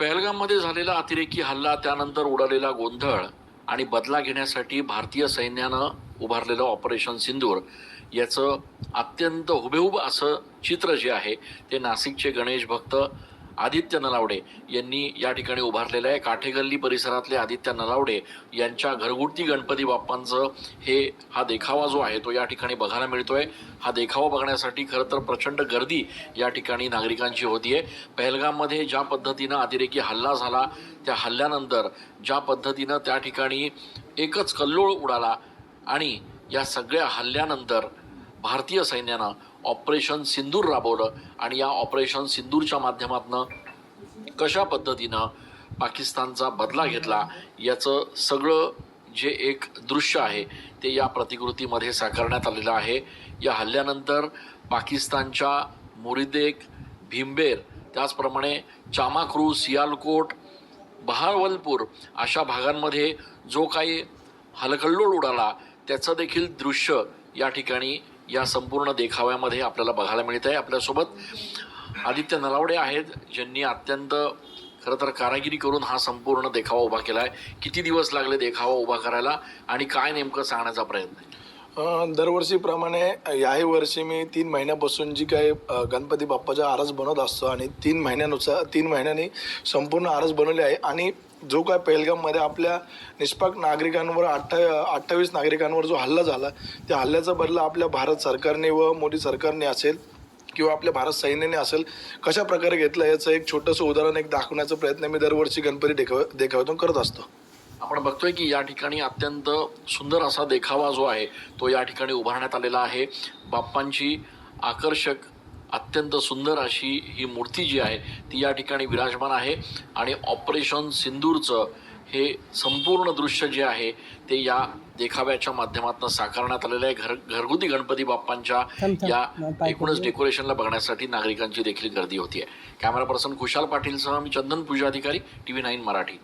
पहलगाममध्ये झालेला अतिरेकी हल्ला त्यानंतर उडालेला गोंधळ आणि बदला घेण्यासाठी भारतीय सैन्यानं उभारलेलं ऑपरेशन सिंदूर याचं अत्यंत हुबेहूब असं चित्र जे आहे ते नाशिकचे गणेश भक्त आदित्य नलावडे यांनी या ठिकाणी उभारलेलं आहे. काठेगल्ली परिसरातले आदित्य नलावडे यांच्या घरगुती गणपती बाप्पांचं हे हा देखावा जो आहे तो या ठिकाणी बघायला मिळतोय. हा देखावा बघण्यासाठी खरं तर प्रचंड गर्दी या ठिकाणी नागरिकांची होतीये. पहलगाममध्ये ज्या पद्धतीनं अतिरेकी हल्ला झाला त्या हल्ल्यानंतर ज्या पद्धतीनं त्या ठिकाणी एकच कल्लोळ उडाला आणि या सगळ्या हल्ल्यानंतर भारतीय सैन्यानं ऑपरेशन सिंदूर राबवलं आणि या ऑपरेशन सिंदूरच्या माध्यमातनं कशा पद्धतीनं पाकिस्तानचा बदला घेतला याचं सगळं जे एक दृश्य आहे ते या प्रतिकृतीमध्ये साकारण्यात आलेलं आहे. या हल्ल्यानंतर पाकिस्तानच्या मुरिदेक भीमबेर त्याचप्रमाणे चामाक्रू सियालकोट बहावलपूर अशा भागांमध्ये जो काही हलकल्लोळ उडाला त्याचं देखील दृश्य या ठिकाणी या संपूर्ण देखाव्यामध्ये आपल्याला बघायला मिळत आहे. आपल्यासोबत आदित्य नलावडे आहेत ज्यांनी अत्यंत खरं तर कारागिरी करून हा संपूर्ण देखावा उभा केला आहे किती दिवस लागले देखावा उभा करायला आणि काय नेमकं सांगण्याचा प्रयत्न आहे? दरवर्षीप्रमाणे याही वर्षी मी तीन महिन्यापासून जी काही गणपती बाप्पाचा आरस बनवत असतो आणि तीन महिन्यानुसार तीन महिन्यांनी संपूर्ण आरस बनवली आहे आणि जो काय पहलगाममध्ये आपल्या निष्पाक नागरिकांवर अठ्ठा अठ्ठावीस नागरिकांवर जो हल्ला झाला त्या हल्ल्याचा बदला आपल्या भारत सरकारने व मोदी सरकारने असेल किंवा आपल्या भारत सैन्याने असेल कशा प्रकारे घेतलं याचं एक छोटंसं उदाहरण एक दाखवण्याचा प्रयत्न मी दरवर्षी गणपती देखाव देखाव्यातून करत असतो. आपण बघतोय की या ठिकाणी अत्यंत सुंदर असा देखावा जो आहे तो या ठिकाणी उभारण्यात आलेला आहे. बाप्पांची आकर्षक अत्यंत सुंदर अशी ही मूर्ती जी आहे ती या ठिकाणी विराजमान आहे. आणि ऑपरेशन सिंदूरचं हे संपूर्ण दृश्य जे आहे ते या देखाव्याच्या माध्यमातून साकारण्यात आलेलं आहे. घर घरगुती गणपती बाप्पांच्या. या एकूणच. डेकोरेशनला बघण्यासाठी नागरिकांची देखील गर्दी होती आहे कॅमेरा पर्सन खुशाल पाटीलसह मी चंदन पूजा अधिकारी टी व्ही नाईन मराठी.